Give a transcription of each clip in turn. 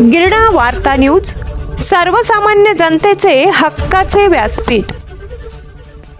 गिरणा वार्ता न्यूज सर्वसामान्य जनतेचे हक्काचे व्यासपीठ.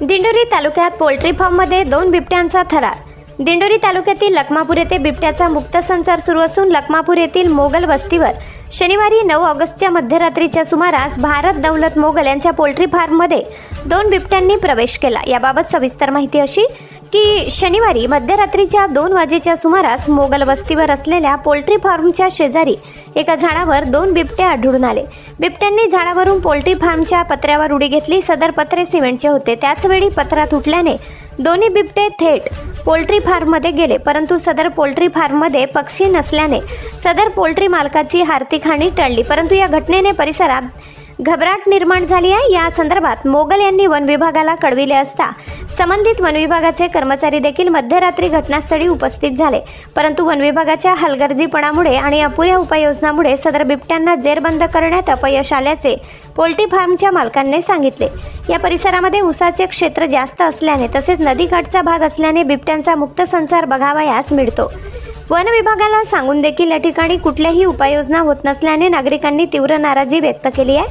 दिंडोरी तालुक्यात पोल्ट्री फार्ममध्ये दोन बिबट्यांचा थरार. दिंडोरी तालुक्यातील लखमापूर येथे बिबट्याचा मुक्त संचार सुरू असून लखमापूर येथील मोगल वस्तीवर शनिवारी नऊ ऑगस्टच्या मध्यरात्रीच्या सुमारास भारत दौलत मोगल यांच्या पोल्ट्री फार्ममध्ये दोन बिबट्यांनी प्रवेश केला. याबाबत सविस्तर माहिती अशी की शनिवारी मध्यरात्रीच्या दोन वाजेच्या सुमारास मोगल वस्तीवर असलेल्या पोल्ट्री फार्मच्या शेजारी एका झाडावर दोन बिबटे आढळून आले. बिबट्यांनी झाडावरून पोल्ट्री फार्मच्या पत्र्यावर उडी घेतली. सदर पत्रे सिमेंटचे होते. त्याचवेळी पत्रा तुटल्याने दोन्ही बिबटे थेट पोल्ट्री फार्ममध्ये गेले परंतु सदर पोल्ट्री फार्ममध्ये पक्षी नसल्याने सदर पोल्ट्री मालकाची आर्थिक हानी टळली. परंतु या घटनेने परिसरात घबराट निर्माण झाली आहे. या संदर्भात मोगल यांनी वन विभागाला कळविले असता संबंधित वन विभागाचे कर्मचारी देखील मध्यरात्री घटनास्थळी उपस्थित झाले. परंतु वन विभागाच्या हलगर्जीपणामुळे आणि अपुऱ्या उपाययोजनामुळे सदर बिबट्यांना जेरबंद करण्यात अपयश आल्याचे पोल्ट्री फार्मच्या मालकांनी सांगितले. या परिसरामध्ये उसाचे क्षेत्र जास्त असल्याने तसेच नदीकाठचा भाग असल्याने बिबट्यांचा मुक्त संचार बघावयास मिळतो. वन विभागाला सांगून देखील या ठिकाणी कुठल्याही उपाययोजना होत नसल्याने नागरिकांनी तीव्र नाराजी व्यक्त केली आहे.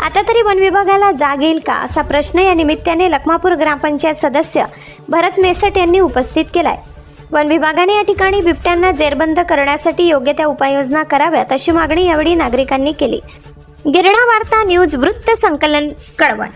आता तरी वन विभागाला जाग येईल का असा प्रश्न या निमित्ताने लखमापूर ग्रामपंचायत सदस्य भरत मेसट यांनी उपस्थित केलाय. वन विभागाने या ठिकाणी बिबट्यांना जेरबंद करण्यासाठी योग्य त्या उपाययोजना कराव्यात अशी मागणी यावेळी नागरिकांनी केली. गिरणा वार्ता न्यूज वृत्त संकलन कळवण.